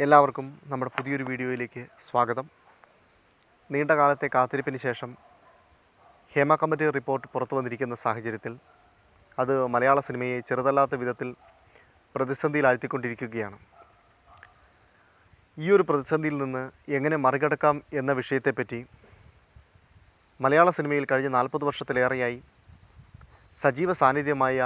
എല്ലാവർക്കും നമ്മുടെ പുതിയൊരു വീഡിയോയിലേക്ക് സ്വാഗതം. നീണ്ട കാലത്തെ കാത്തിരിപ്പിന് ശേഷം ഹേമ കമ്മിറ്റി റിപ്പോർട്ട് പുറത്തു വന്നിരിക്കുന്ന സാഹചര്യത്തിൽ അത് മലയാള സിനിമയെ ചെറുതല്ലാത്ത വിധത്തിൽ പ്രതിസന്ധിയിലാഴ്ത്തിക്കൊണ്ടിരിക്കുകയാണ് ഈ ഒരു പ്രതിസന്ധിയിൽ നിന്ന് എങ്ങനെ മറികടക്കാം എന്ന വിഷയത്തെപ്പറ്റി മലയാള സിനിമയിൽ കഴിഞ്ഞ നാൽപ്പത് വർഷത്തിലേറെയായി സജീവ സാന്നിധ്യമായ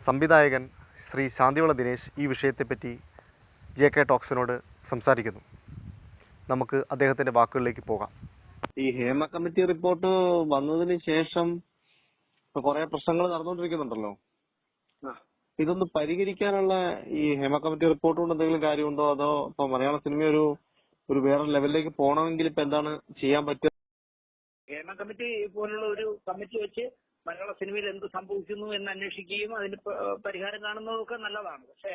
സംവിധായകൻ ശ്രീ ശാന്തിവള ദിനേശ് ഈ വിഷയത്തെപ്പറ്റി ജെ കെ ടോക്സിനോട് സംസാരിക്കുന്നു. നമുക്ക് അദ്ദേഹത്തിന്റെ വാക്കുകളിലേക്ക് പോകാം. ഈ ഹേമ കമ്മിറ്റി റിപ്പോർട്ട് വന്നതിന് ശേഷം ഇപ്പൊ കുറെ പ്രശ്നങ്ങൾ നടന്നുകൊണ്ടിരിക്കുന്നുണ്ടല്ലോ. ഇതൊന്ന് പരിഹരിക്കാനുള്ള ഈ ഹേമ കമ്മിറ്റി റിപ്പോർട്ട് കൊണ്ട് എന്തെങ്കിലും കാര്യമുണ്ടോ? അതോ ഇപ്പൊ മലയാള സിനിമ ഒരു ഒരു വേറെ ലെവലിലേക്ക് പോകണമെങ്കിൽ ഇപ്പൊ എന്താണ് ചെയ്യാൻ പറ്റുക? ഹേമ കമ്മിറ്റി പോലുള്ള ഒരു കമ്മിറ്റി വെച്ച് മലയാള സിനിമയിൽ എന്ത് സംഭവിക്കുന്നു എന്ന് അന്വേഷിക്കുകയും അതിന് പരിഹാരം കാണുന്നതൊക്കെ നല്ലതാണ്. പക്ഷേ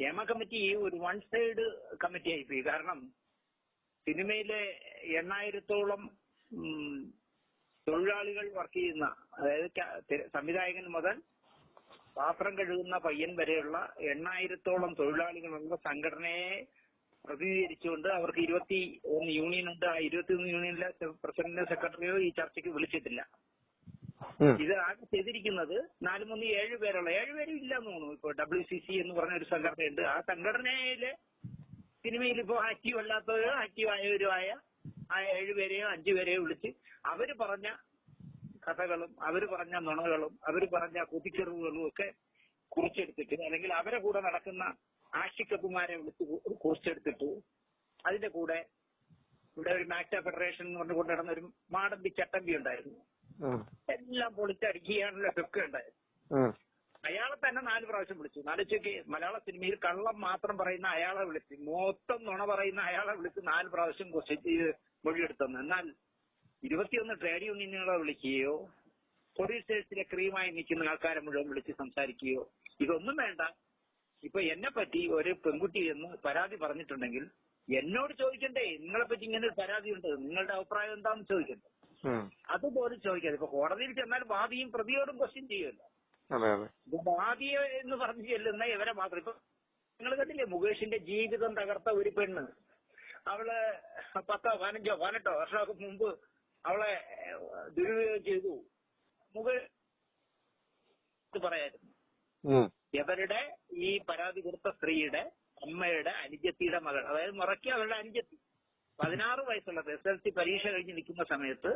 ഹേമ കമ്മിറ്റി ഒരു വൺ സൈഡ് കമ്മിറ്റി ആയിപ്പോയി. കാരണം സിനിമയിലെ എണ്ണായിരത്തോളം തൊഴിലാളികൾ വർക്ക് ചെയ്യുന്ന അതായത് സംവിധായകൻ മുതൽ പാത്രം കഴുകുന്ന പയ്യൻ വരെയുള്ള എണ്ണായിരത്തോളം തൊഴിലാളികളുള്ള സംഘടനയെ പ്രതിനിധീകരിച്ചുകൊണ്ട് അവർക്ക് ഇരുപത്തി ഒന്ന് യൂണിയൻ ഉണ്ട് ആ ഇരുപത്തി ഒന്ന് യൂണിയനിലെ പ്രസിഡന്റിനെ സെക്രട്ടറിയോ ഈ ചർച്ചയ്ക്ക് വിളിച്ചിട്ടില്ല. ഉം. ഇത് ആകെ ചെയ്തിരിക്കുന്നത് നാല് മൂന്ന് ഏഴ് പേരുള്ള ഏഴ് പേരും ഇല്ല എന്ന് തോന്നുന്നു ഇപ്പൊ ഡബ്ല്യു സി സി എന്ന് പറഞ്ഞ ഒരു സംഘടനയുണ്ട് ആ സംഘടനയിലെ സിനിമയിൽ ഇപ്പോ ആക്റ്റീവ് അല്ലാത്തവരോ ആക്റ്റീവ് ആയ ആ ഏഴുപേരെയോ അഞ്ചുപേരെയോ വിളിച്ച് അവർ പറഞ്ഞ കഥകളും അവർ പറഞ്ഞ നുണകളും അവർ പറഞ്ഞ കുതിച്ചെറിവുകളും ഒക്കെ കുറിച്ചെടുത്തിട്ട് അല്ലെങ്കിൽ അവരെ കൂടെ നടക്കുന്ന ആഷിക്കപ്പുമാരെ വിളിച്ച് കുറിച്ചെടുത്തിട്ട് അതിന്റെ കൂടെ ഇവിടെ ഒരു മാക്ട ഫെഡറേഷൻ എന്ന് പറഞ്ഞുകൊണ്ട് നടന്ന ഒരു മാടമ്പി ചട്ടമ്പി ഉണ്ടായിരുന്നു. എല്ലാം പൊളിച്ചടിക്കുകയാണല്ലോ ഒക്കെ ഉണ്ടായത്. അയാളെ തന്നെ നാല് പ്രാവശ്യം വിളിച്ചു. നാലുച്ചയ്ക്ക് മലയാള സിനിമയിൽ കള്ളം മാത്രം പറയുന്ന അയാളെ വിളിച്ച് മൊത്തം നുണ പറയുന്ന അയാളെ വിളിച്ച് നാല് പ്രാവശ്യം മൊഴിയെടുത്തെന്ന് എന്നാൽ ഇരുപത്തിയൊന്ന് ട്രേഡ് യൂണിയനുകളെ വിളിക്കുകയോ പ്രൊഡ്യൂസേഴ്സിലെ ക്രീമായി നിൽക്കുന്ന ആൾക്കാരെ മുഴുവൻ വിളിച്ച് സംസാരിക്കുകയോ ഇതൊന്നും വേണ്ട. ഇപ്പൊ എന്നെ പറ്റി ഒരു പെൺകുട്ടി എന്ന് പരാതി പറഞ്ഞിട്ടുണ്ടെങ്കിൽ എന്നോട് ചോദിക്കണ്ടേ? നിങ്ങളെ പറ്റി ഇങ്ങനെ ഒരു പരാതി ഉണ്ട് നിങ്ങളുടെ അഭിപ്രായം എന്താണെന്ന് ചോദിക്കണ്ടേ. അതുപോലെ ചോദിക്കാതെ. ഇപ്പൊ കോടതിയിൽ ചെന്നാൽ വാദിയും പ്രതിയോടും ക്വസ്റ്റ്യൻ ചെയ്യുമല്ലോ. ഇത് എന്ന് പറഞ്ഞു ചെല്ലുന്ന ഇവരെ മാത്രം. ഇപ്പൊ നിങ്ങൾ കണ്ടില്ലേ മുകേഷിന്റെ ജീവിതം തകർത്ത ഒരു പെണ്ണ്. അവൾ പത്തോ പതിനഞ്ചോ പതിനെട്ടോ വർഷമൊക്കെ മുമ്പ് അവളെ ദുരുപയോഗം ചെയ്തു. മുകേഷ് പറയായിരുന്നു. ഇവരുടെ ഈ പരാതി കൊടുത്ത സ്ത്രീയുടെ അമ്മയുടെ അനുജത്തിയുടെ മകൾ. അതായത് മുറയ്ക്ക് അവരുടെ അനുജത്തി. പതിനാറ് വയസ്സുള്ളത് എസ് എൽ സി പരീക്ഷ കഴിഞ്ഞ് നിൽക്കുന്ന സമയത്ത്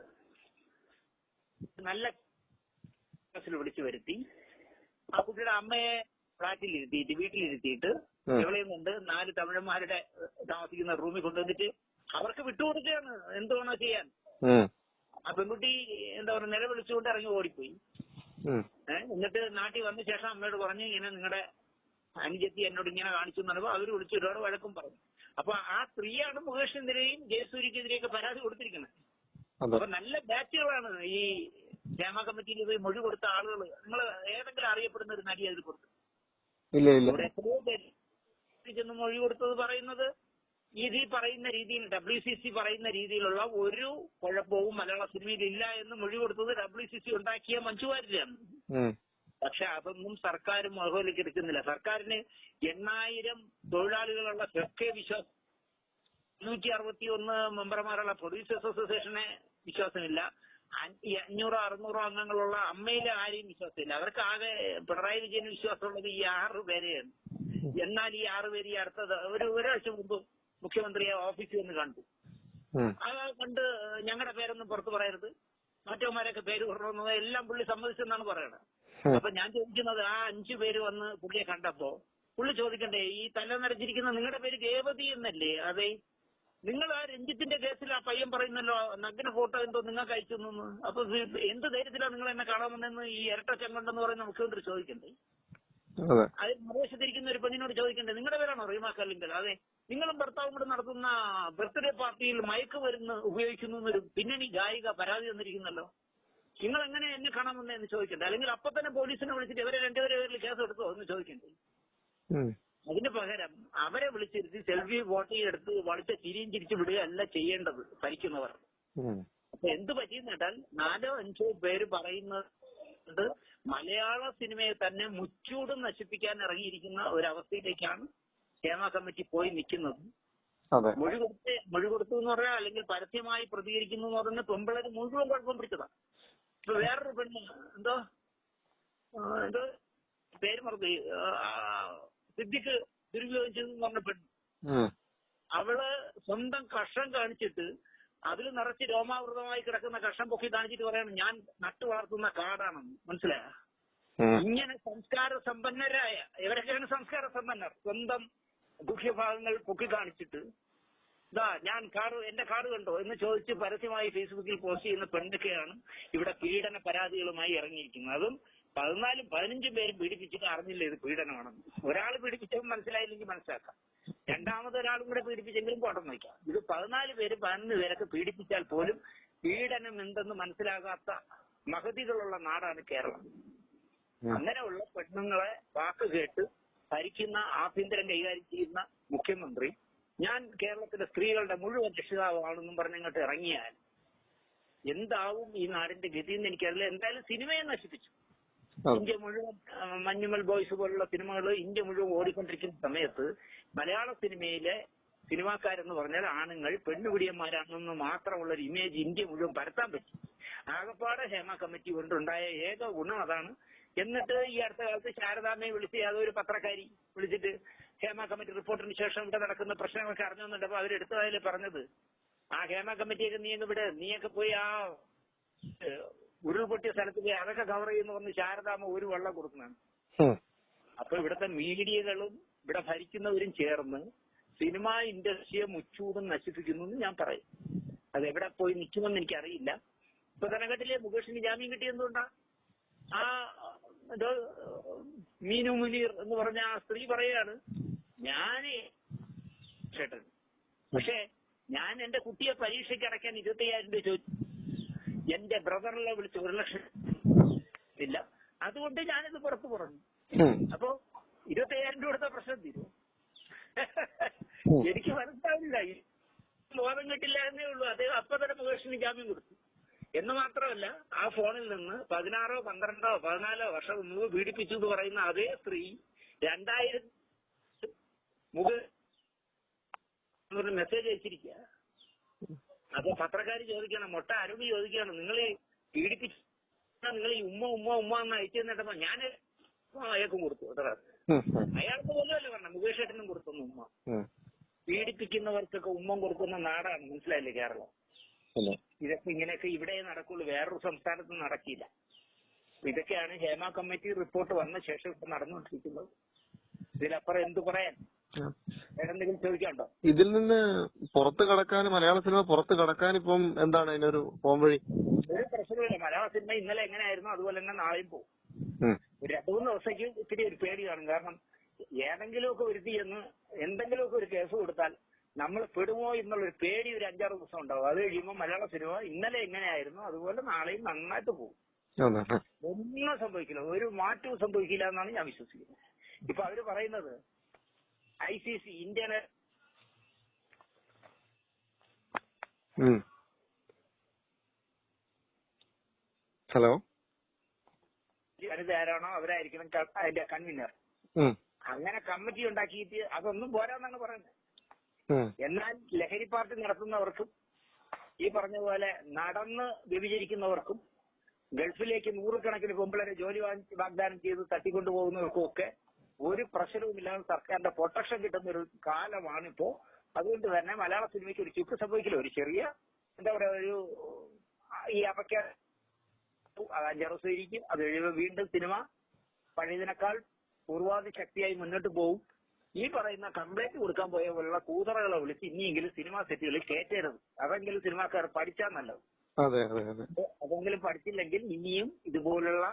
നല്ല ക്ലാസ്സിൽ വിളിച്ചു വരുത്തി. ആ കുട്ടിയുടെ അമ്മയെ ഫ്ലാറ്റിൽ ഇരുത്തിയിട്ട് വീട്ടിലിരുത്തിയിട്ട്. ഇവളെയും കൊണ്ട് നാല് തമിഴന്മാരുടെ താമസിക്കുന്ന റൂമിൽ കൊണ്ടുവന്നിട്ട് അവർക്ക് വിട്ടുകൊടുക്കുകയാണ് എന്തുവാണോ വേണോ ചെയ്യാൻ. ആ. പെൺകുട്ടി എന്താ പറയുക നിലവിളിച്ചുകൊണ്ട് ഇറങ്ങി ഓടിപ്പോയി. എന്നിട്ട് നാട്ടിൽ വന്ന ശേഷം അമ്മയോട് പറഞ്ഞു ഇങ്ങനെ നിങ്ങളുടെ അനുജത്തി എന്നോട് ഇങ്ങനെ കാണിച്ചു എന്ന് പറഞ്ഞപ്പോ അവർ വിളിച്ചു ഒരുപാട് വഴക്കും പറഞ്ഞു. അപ്പൊ ആ സ്ത്രീയാണ് മുകേഷിനെതിരെയും ജയസൂര്യക്കെതിരെയൊക്കെ പരാതി കൊടുത്തിരിക്കുന്നത്. അപ്പൊ നല്ല ബാച്ചുകളാണ് ഈ ക്ഷേമ കമ്മിറ്റിയിൽ പോയി മൊഴി കൊടുത്ത ആളുകൾ നിങ്ങൾ ഏതെങ്കിലും അറിയപ്പെടുന്ന ഒരു നടി അതിൽ കൊടുത്തു ചെന്ന് മൊഴി കൊടുത്തത് പറയുന്നത് ഇത് പറയുന്ന രീതിയിൽ ഡബ്ല്യു സി സി പറയുന്ന രീതിയിലുള്ള ഒരു കുഴപ്പവും മലയാള സിനിമയിൽ ഇല്ല എന്ന് മൊഴി കൊടുത്തത് ഡബ്ല്യു സി സി ഉണ്ടാക്കിയ മഞ്ജുവാരിയാണ്. പക്ഷെ അതൊന്നും സർക്കാരും മുഖവിലേക്ക് എടുക്കുന്നില്ല. സർക്കാരിന് എണ്ണായിരം തൊഴിലാളികളുള്ള ഫെക്കെ വിശ്വാസം നൂറ്റി അറുപത്തി ഒന്ന് മെമ്പർമാരുള്ള പ്രൊഡ്യൂസേഴ്സ് അസോസിയേഷനെ വിശ്വാസമില്ല. അഞ്ഞൂറോ അറുന്നൂറോ അംഗങ്ങളുള്ള അമ്മയിലെ ആരെയും വിശ്വാസമില്ല. അവർക്ക് ആകെ പിണറായി വിജയന് വിശ്വാസമുള്ളത് ഈ ആറ് പേരെയാണ്. എന്നാൽ ഈ ആറ് പേര് ഈ അടുത്തത് ഒരു ഒരാഴ്ച മുമ്പ് മുഖ്യമന്ത്രിയെ ഓഫീസിൽ നിന്ന് കണ്ടു. അത് കണ്ട് ഞങ്ങളുടെ പേരൊന്നും പുറത്തു പറയരുത്. മറ്റവന്മാരൊക്കെ പേര് പറഞ്ഞത് എല്ലാം പുള്ളി സമ്മതിച്ചെന്നാണ് പറയണത്. അപ്പൊ ഞാൻ ചോദിക്കുന്നത് ആ അഞ്ചു പേര് വന്ന് പുള്ളിയെ കണ്ടപ്പോ പുള്ളി ചോദിക്കണ്ടേ ഈ തല നിറച്ചിരിക്കുന്ന നിങ്ങളുടെ പേര് രേവതി എന്നല്ലേ? അതെ. നിങ്ങൾ ആ രഞ്ജിത്തിന്റെ കേസിൽ ആ പയ്യൻ പറയുന്നല്ലോ നഗ്ന ഫോട്ടോ എന്തോ നിങ്ങൾക്ക് അയച്ചു തന്നു അപ്പൊ എന്ത് ധൈര്യത്തിലാണ് നിങ്ങൾ എന്നെ കാണാൻ വന്നെന്ന് ഈ ഇരട്ട ചെങ്കണ്ടെന്ന് പറയുന്ന മുഖ്യമന്ത്രി ചോദിക്കണ്ടേ? അതെ. മറുവശത്തിരിക്കുന്ന ഒരു പെണ്ണിനോട് ചോദിക്കണ്ടേ നിങ്ങളുടെ പേരാണോ റീമാ കല്ലിങ്കൽ? അതെ. നിങ്ങളും ഭർത്താവും കൂടെ നടത്തുന്ന ബർത്ത്ഡേ പാർട്ടിയിൽ മയക്ക് മരുന്ന് ഉപയോഗിക്കുന്നു എന്നൊരു പിന്നണി ഗായിക പരാതി തന്നിരിക്കുന്നല്ലോ. നിങ്ങൾ എങ്ങനെ എന്നെ കാണാമെന്ന് എന്ന് ചോദിക്കണ്ടേ? അല്ലെങ്കിൽ അപ്പൊ തന്നെ പോലീസിനെ വിളിച്ചിട്ട് ഇവരെ രണ്ടുപേരെ പേരിൽ കേസ് എടുത്തോ എന്ന് ചോദിക്കണ്ടേ. അതിന് പകരം അവരെ വിളിച്ചിരുത്തി സെൽഫി ഫോട്ടോ എടുത്ത് വളിച്ച ചിരിയും ചിരിച്ചു വിടുകയല്ല ചെയ്യേണ്ടത് ഭരിക്കുന്നവർ. അപ്പൊ എന്ത് പറ്റിയെന്ന് കേട്ടാൽ നാലോ അഞ്ചോ പേര് പറയുന്നത് മലയാള സിനിമയെ തന്നെ മുച്ചൂടും നശിപ്പിക്കാൻ ഇറങ്ങിയിരിക്കുന്ന ഒരവസ്ഥയിലേക്കാണ് ക്ഷേമ കമ്മിറ്റി പോയി നിൽക്കുന്നത്. മൊഴി കൊടുത്ത് മൊഴി കൊടുത്തു എന്ന് പറഞ്ഞാൽ അല്ലെങ്കിൽ പരസ്യമായി പ്രതികരിക്കുന്നു എന്ന് പറഞ്ഞാൽ പെമ്പിളര് മുഴുവൻ കുഴപ്പം പിടിച്ചതാ. ഇപ്പൊ വേറൊരു പെണ്ണ് എന്തോ? എന്തോ? പേര് മറന്നു സിദ്ധിക്ക് ദുരുപയോഗം ചെയ്തു പറഞ്ഞ പെണ്ണ്. ഉം. അവൾ സ്വന്തം കഷം കാണിച്ചിട്ട് അതിൽ നിറച്ച് രോമാവൃതമായി കിടക്കുന്ന കഷം പൊക്കി കാണിച്ചിട്ട് പറയാണ് ഞാൻ നട്ടു വളർത്തുന്ന കാടാണെന്ന്. മനസ്സിലായ? ഇങ്ങനെ സംസ്കാര സമ്പന്നരായ ഇവരൊക്കെയാണ് സംസ്കാര സമ്പന്നർ. സ്വന്തം ദുഃഖ്യഭാഗങ്ങൾ പൊക്കി കാണിച്ചിട്ട് ഇതാ ഞാൻ കാർഡ് എന്റെ കാർഡ് കണ്ടോ? എന്ന് ചോദിച്ച് പരസ്യമായി ഫേസ്ബുക്കിൽ പോസ്റ്റ് ചെയ്യുന്ന പെണ്ണൊക്കെയാണ് ഇവിടെ പീഡന പരാതികളുമായി ഇറങ്ങിയിരിക്കുന്നത്. അതും പതിനാലും പതിനഞ്ചും പേര് പീഡിപ്പിച്ചിട്ട് അറിഞ്ഞില്ല ഇത് പീഡനമാണെന്ന്? ഒരാൾ പീഡിപ്പിച്ചപ്പോൾ മനസ്സിലായില്ലെങ്കിൽ മനസ്സിലാക്കാം. രണ്ടാമത് ഒരാളും കൂടെ പീഡിപ്പിച്ചെങ്കിലും കോട്ടം നോക്കാം. ഇത് പതിനാല് പേര് പതിനൊന്ന് പേരൊക്കെ പീഡിപ്പിച്ചാൽ പോലും പീഡനം എന്തെന്ന് മനസ്സിലാകാത്ത മഹതികളുള്ള നാടാണ് കേരളം. അങ്ങനെയുള്ള പെണ്ണുങ്ങളെ വാക്ക് കേട്ട് ഭരിക്കുന്ന ആഭ്യന്തരം കൈകാര്യം ചെയ്യുന്ന മുഖ്യമന്ത്രി ഞാൻ കേരളത്തിലെ സ്ത്രീകളുടെ മുഴുവൻ രക്ഷിതാവാണെന്നും പറഞ്ഞങ്ങോട്ട് ഇറങ്ങിയാൽ എന്താവും ഈ നാടിന്റെ ഗതി എന്ന് എനിക്കറിയില്ല. എന്തായാലും സിനിമയെ നശിപ്പിച്ചു. ഇന്ത്യ മുഴുവൻ മഞ്ഞുമൽ ബോയ്സ് പോലുള്ള സിനിമകൾ ഇന്ത്യ മുഴുവൻ ഓടിക്കൊണ്ടിരിക്കുന്ന സമയത്ത് മലയാള സിനിമയിലെ സിനിമാക്കാരെന്ന് പറഞ്ഞാൽ ആണുങ്ങൾ പെണ്ണുപിടിയന്മാരാണെന്ന് മാത്രമുള്ള ഒരു ഇമേജ് ഇന്ത്യ മുഴുവൻ പരത്താൻ പറ്റി. ആകപ്പാട് ഹേമ കമ്മിറ്റി കൊണ്ടുണ്ടായ ഏക ഗുണം അതാണ്. എന്നിട്ട് ഈ അടുത്ത കാലത്ത് ശാരദാമ്മയെ വിളിച്ച് യാതൊരു പത്രക്കാരി വിളിച്ചിട്ട് ഹേമ കമ്മിറ്റി റിപ്പോർട്ടിന് ശേഷം ഇവിടെ നടക്കുന്ന പ്രശ്നങ്ങളൊക്കെ അറിഞ്ഞുവെന്നുണ്ടപ്പോ അവരെടുത്തതായാലും പറഞ്ഞത്? ആ ഹേമ കമ്മിറ്റിയൊക്കെ നീ അങ്ങ് വിട്. നീയൊക്കെ പോയി ആ ഉരുൾപൊട്ടിയ സ്ഥലത്ത് പോയി അതൊക്കെ കവർ ചെയ്യുന്ന പറഞ്ഞ് ശാരദാമ്മ ഒരു വെള്ളം കൊടുക്കുന്നതാണ്. അപ്പൊ ഇവിടുത്തെ മീഡിയകളും ഇവിടെ ഭരിക്കുന്നവരും ചേർന്ന് സിനിമാ ഇൻഡസ്ട്രിയെ മുച്ചൂടും നശിപ്പിക്കുന്നു എന്ന് ഞാൻ പറയും. അത് എവിടെ പോയി നിൽക്കുമെന്ന് എനിക്കറിയില്ല. ഇപ്പൊ തന്നെ കണ്ടില്ലേ മുകേഷിന് ജാമ്യം കിട്ടിയെന്തുകൊണ്ടാ? ആ മീനു മുനീർ എന്ന് പറഞ്ഞ ആ സ്ത്രീ പറയാണ് ഞാൻ ചേട്ടൻ. പക്ഷേ ഞാൻ എന്റെ കുട്ടിയെ പരീക്ഷയ്ക്ക് അടയ്ക്കാൻ ഇരുപത്തി അയ്യായിരം രൂപ ചോദിച്ചു. എന്റെ ബ്രദറിനെ വിളിച്ച് ഒരു ലക്ഷം ഇല്ല. അതുകൊണ്ട് ഞാനിത് പുറത്തു പറഞ്ഞു. അപ്പോ ഇരുപത്തി അയ്യായിരം രൂപ കൊടുത്ത പ്രശ്നം തീരും. എനിക്ക് മനസ്സിലാവില്ല ലോകം ബോധം കിട്ടില്ല എന്നേ ഉള്ളൂ. അദ്ദേഹം അപ്പൊ തന്നെ മുകേഷിന് ജാമ്യം കൊടുത്തു. എന്ന് മാത്രമല്ല ആ ഫോണിൽ നിന്ന് പതിനാറോ പന്ത്രണ്ടോ പതിനാലോ വർഷം മുമ്പ് പീഡിപ്പിച്ചു എന്ന് പറയുന്ന അതേ സ്ത്രീ രണ്ടായിരം മുഖ മെസ്സേജ് അയച്ചിരിക്കുക അപ്പൊ പത്രക്കാർ ചോദിക്കണം മൊട്ട അരുവി ചോദിക്കുകയാണ് നിങ്ങൾ പീഡിപ്പിച്ച നിങ്ങൾ ഈ ഉമ്മ ഉമ്മ ഉമ്മ എന്ന് അയച്ചു തന്നിട്ടപ്പോ ഞാൻ അയാൾക്കും കൊടുത്തു. ഉം. അയാൾക്ക് പോലും അല്ല പറഞ്ഞ മുകേഷ് ഏട്ടനും കൊടുത്തുന്നു ഉമ്മ. പീഡിപ്പിക്കുന്നവർക്കൊക്കെ ഉമ്മം കൊടുക്കുന്ന നാടാണ് മനസ്സിലായില്ലേ കേരളം. ഇതൊക്കെ ഇങ്ങനെയൊക്കെ ഇവിടെ നടക്കുള്ളൂ വേറൊരു സംസ്ഥാനത്ത് നടക്കില്ല ഇതൊക്കെയാണ് ഹേമ കമ്മിറ്റി റിപ്പോർട്ട് വന്ന ശേഷം ഇപ്പൊ നടന്നുകൊണ്ടിരിക്കുന്നത് ഇതിലപ്പുറം എന്തു പറയാൻ ഇതിൽ നിന്ന് പുറത്തു കടക്കാൻ മലയാള സിനിമ പുറത്തു കടക്കാൻ ഇപ്പം എന്താണ് അതിനൊരു പോംവഴി ഒരു പ്രശ്നമില്ല മലയാള സിനിമ ഇന്നലെ എങ്ങനെയായിരുന്നു? അതുപോലെ തന്നെ നാളെയും പോകും ഒരു രണ്ടു മൂന്ന് ദിവസത്തേക്ക് ഇത്തിരി ഒരു പേടി കാണും കാരണം ഏതെങ്കിലുമൊക്കെ ഒരുത്തി എന്ന് എന്തെങ്കിലുമൊക്കെ ഒരു കേസ് കൊടുത്താൽ നമ്മൾ പെടുമോ എന്നുള്ളൊരു പേടി ഒരു അഞ്ചാറ് ദിവസം ഉണ്ടാവും. അത് കഴിയുമ്പോൾ മലയാള സിനിമ ഇന്നലെ എങ്ങനെയായിരുന്നു? അതുപോലെ നാളെയും നന്നായിട്ട് പോകും. ഒന്നും സംഭവിക്കില്ല. ഒരു മാറ്റവും സംഭവിക്കില്ല എന്നാണ് ഞാൻ വിശ്വസിക്കുന്നത്. ഇപ്പൊ അവർ പറയുന്നത് I C C India. Hello വനിത ആരാണോ അവരായിരിക്കണം അതിന്റെ കൺവീനർ. അങ്ങനെ കമ്മിറ്റി ഉണ്ടാക്കിയിട്ട് അതൊന്നും പോരാന്നാണ് പറയുന്നത്. എന്നാൽ ലഹരി പാർട്ടി നടത്തുന്നവർക്കും ഈ പറഞ്ഞ പോലെ നടന്ന് വ്യഭിചരിക്കുന്നവർക്കും ഗൾഫിലേക്ക് നൂറുകണക്കിന് പെമ്പിളരെ ജോലി വാങ്ങി വാഗ്ദാനം ചെയ്ത് തട്ടിക്കൊണ്ടുപോകുന്നവർക്കും ഒക്കെ ഒരു പ്രശ്നവുമില്ലാതെ സർക്കാരിന്റെ പ്രൊട്ടക്ഷൻ കിട്ടുന്ന ഒരു കാലമാണിപ്പോ. അതുകൊണ്ട് തന്നെ മലയാള സിനിമയ്ക്ക് ഒരു ചുക്ക് സംഭവിക്കില്ല. ഒരു ചെറിയ എന്താ പറയാ ഒരു ഈ അപക്ക അത് അഞ്ചാറ് ദിവസം ഇരിക്കും. അത് കഴിയുമ്പോൾ വീണ്ടും സിനിമ പഴയതിനേക്കാൾ പൂർവാധി ശക്തിയായി മുന്നോട്ട് പോകും ഈ പറയുന്ന കംപ്ലൈന്റ് കൊടുക്കാൻ പോയ പോലുള്ള കൂതറകളെ വിളിച്ച് ഇനിയെങ്കിലും സിനിമാ സെറ്റുകളിൽ കയറ്റരുത്. അതെങ്കിലും സിനിമാക്കാർ പഠിച്ചാൽ നല്ലത്. അതെ അതെ അതെങ്കിലും പഠിച്ചില്ലെങ്കിൽ ഇനിയും ഇതുപോലുള്ള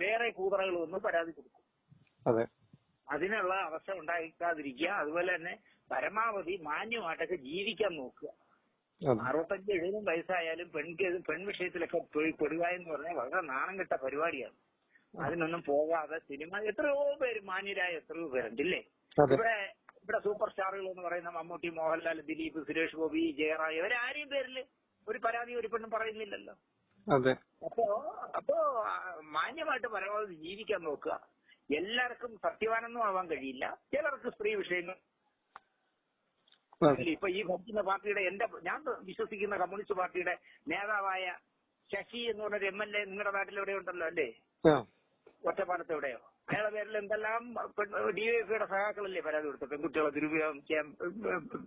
വേറെ കൂതറകൾ വന്ന് പരാതി കൊടുക്കും. അതെ. അതിനുള്ള അവസ്ഥ ഉണ്ടാക്കാതിരിക്കുക അതുപോലെ തന്നെ പരമാവധി മാന്യമായിട്ടൊക്കെ ജീവിക്കാൻ നോക്കുക. അറുപത്തഞ്ച് എഴുപതും വയസ്സായാലും പെൺകേ പെൺ വിഷയത്തിലൊക്കെ പോയി പെടുക എന്ന് പറഞ്ഞാൽ വളരെ നാണം കെട്ട പരിപാടിയാണ്. അതിനൊന്നും പോകാതെ സിനിമ എത്രയോ പേര് മാന്യരായ എത്രയോ പേരുണ്ട് ഇല്ലേ ഇവിടെ ഇവിടെ സൂപ്പർ സ്റ്റാറുകൾ എന്ന് പറയുന്ന മമ്മൂട്ടി മോഹൻലാൽ ദിലീപ് സുരേഷ് ഗോപി ജയറാം ഇവരാരെയും പേരിൽ ഒരു പരാതി ഒരു പെണ്ണും പറയുന്നില്ലല്ലോ. അപ്പോ അപ്പോ മാന്യമായിട്ട് പരമാവധി ജീവിക്കാൻ നോക്കുക. എല്ലാവർക്കും സത്യവാനൊന്നും ആവാൻ കഴിയില്ല. ചിലർക്ക് സ്ത്രീ വിഷയങ്ങൾ ഇപ്പൊ ഈ ഭരിക്കുന്ന പാർട്ടിയുടെ എന്റെ ഞാൻ വിശ്വസിക്കുന്ന കമ്മ്യൂണിസ്റ്റ് പാർട്ടിയുടെ നേതാവായ ശശി എന്ന് പറഞ്ഞൊരു എം എൽ എ നിങ്ങളുടെ നാട്ടിൽ എവിടെ ഉണ്ടല്ലോ അല്ലേ? ഒറ്റപ്പാലത്ത് എവിടെയോ അയാളുടെ പേരിൽ എന്തെല്ലാം ഡിവൈഎഫ്ഐയുടെ സഹാക്കളല്ലേ പരാതി കൊടുത്തത്? പെൺകുട്ടികളെ ദുരുപയോഗം ചെയ്യാൻ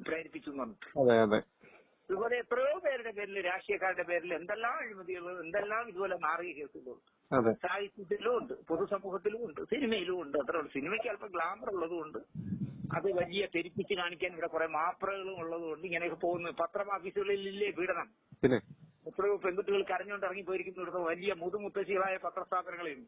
പ്രേരിപ്പിച്ചു എന്ന് പറഞ്ഞു ഇതുപോലെ എത്രയോ പേരുടെ പേരിൽ രാഷ്ട്രീയക്കാരുടെ പേരിൽ എന്തെല്ലാം അഴിമതികളും എന്തെല്ലാം ഇതുപോലെ മാറിയ കേസുകളുണ്ട് സാഹിത്യത്തിലും ഉണ്ട് പൊതുസമൂഹത്തിലും ഉണ്ട് സിനിമയിലും ഉണ്ട് അത്ര സിനിമയ്ക്ക് അല്പം ഗ്ലാമർ ഉള്ളതുകൊണ്ട് അത് വലിയ പെരുപ്പിച്ച് കാണിക്കാൻ ഇവിടെ കുറെ മാപ്രകളും ഉള്ളതുകൊണ്ട് ഇങ്ങനെയൊക്കെ പോകുന്നു. പത്രം ഓഫീസുകളിൽ ഇല്ലേ പീഡനം എത്രയോ പെൺകുട്ടികൾ കരഞ്ഞുകൊണ്ട് ഇറങ്ങി പോയിരിക്കുന്നു ഇവിടുത്തെ വലിയ മുതുമുത്തശ്ശികളായ പത്രസ്ഥാപനങ്ങളിൽ.